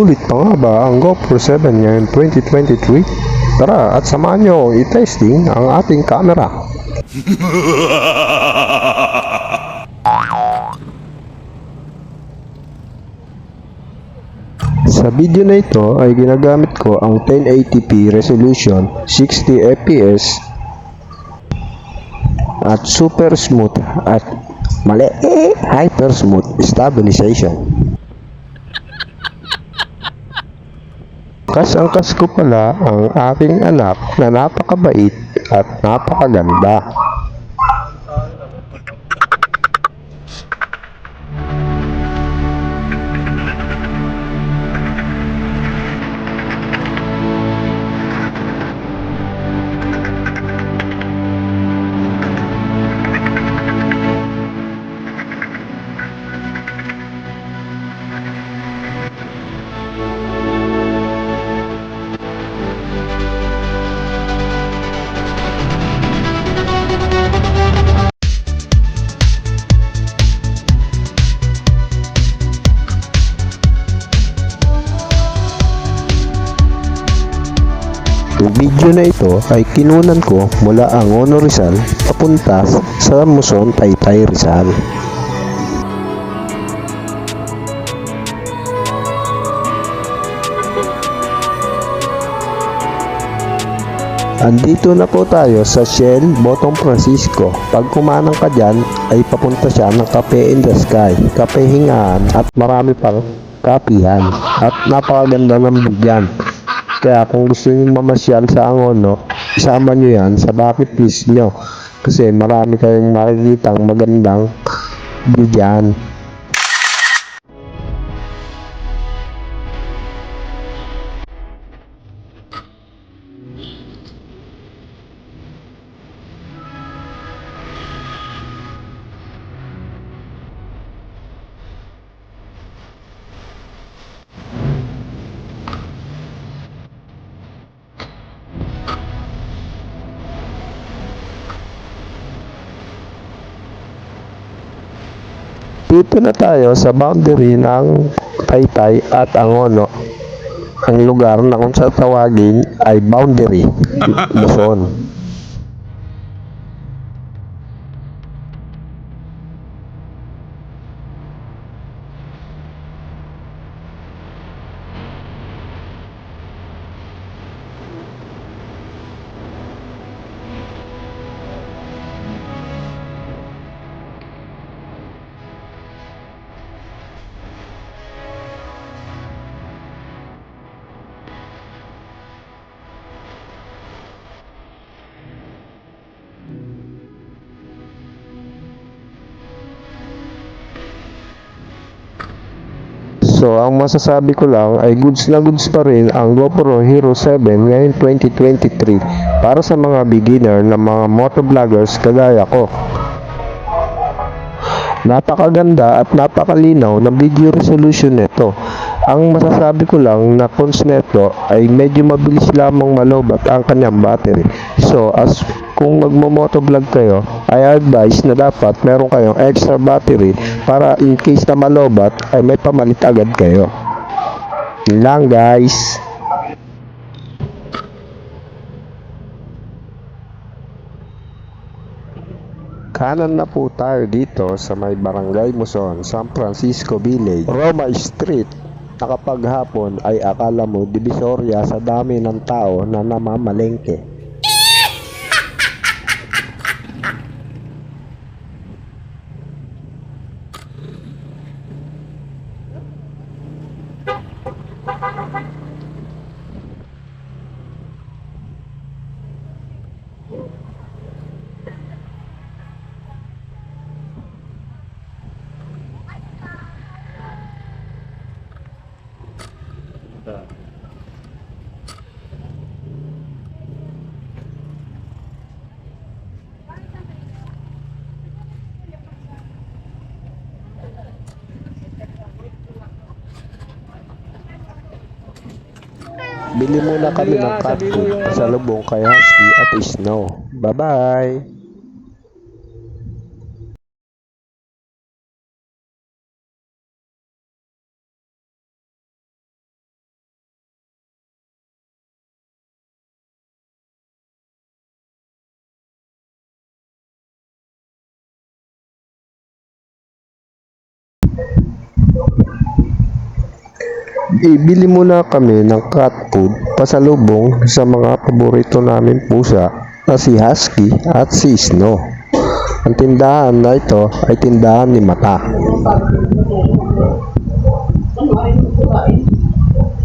Sulit pa nga ba ang GoPro 7 ngayon 2023? Tara at samahan nyo i-testing ang ating camera. Sa video na ito ay ginagamit ko ang 1080p resolution, 60 fps at super smooth at mali hyper smooth stabilization. Kas ang kas ko pala ang aking anak na napakabait at napakaganda. Video na ito ay kinunan ko mula Angono Rizal papunta sa Muson Taytay Rizal. Andito na po tayo sa Shell Botong Francisco. Pag kumanang ka dyan, ay papunta siya ng Cafe in the Sky, Cafe Hingaan at marami pang kapihan. At napakaganda ng bigyan. Kaya kung gusto niyo mamasyal sa Angono, isama niyo yan sa bucket list niyo. Kasi marami kayong makikitang magandang view Dito na tayo sa boundary ng Taytay at Angono. Ang lugar na kung sa tawagin ay boundary, Luzon. So, ang masasabi ko lang ay goods na goods pa rin ang GoPro Hero 7 ngayon 2023 para sa mga beginner na mga motovloggers kagaya ko. Napakaganda at napakalinaw ng video resolution nito. Ang masasabi ko lang na cons nito ay medyo mabilis lamang malobat ang kanyang battery. So, as kung magmo-motovlog kayo, I advise na dapat meron kayong extra battery para in case na malobat ay may pamalit agad kayo. Yun lang guys. Kanan na po tayo dito sa may Barangay Muson, San Francisco Village, Roma Street. Na ay akala mo divisorya sa dami ng tao na namamalengke. Bili muna kami ng cat food sa lubong kay Husky at Snow. Bye-bye! Thank you. Ibili muna kami ng cat food pasalubong sa mga paborito namin pusa na si Husky at si Snow. Ang tindahan na ito ay tindahan ni Mata.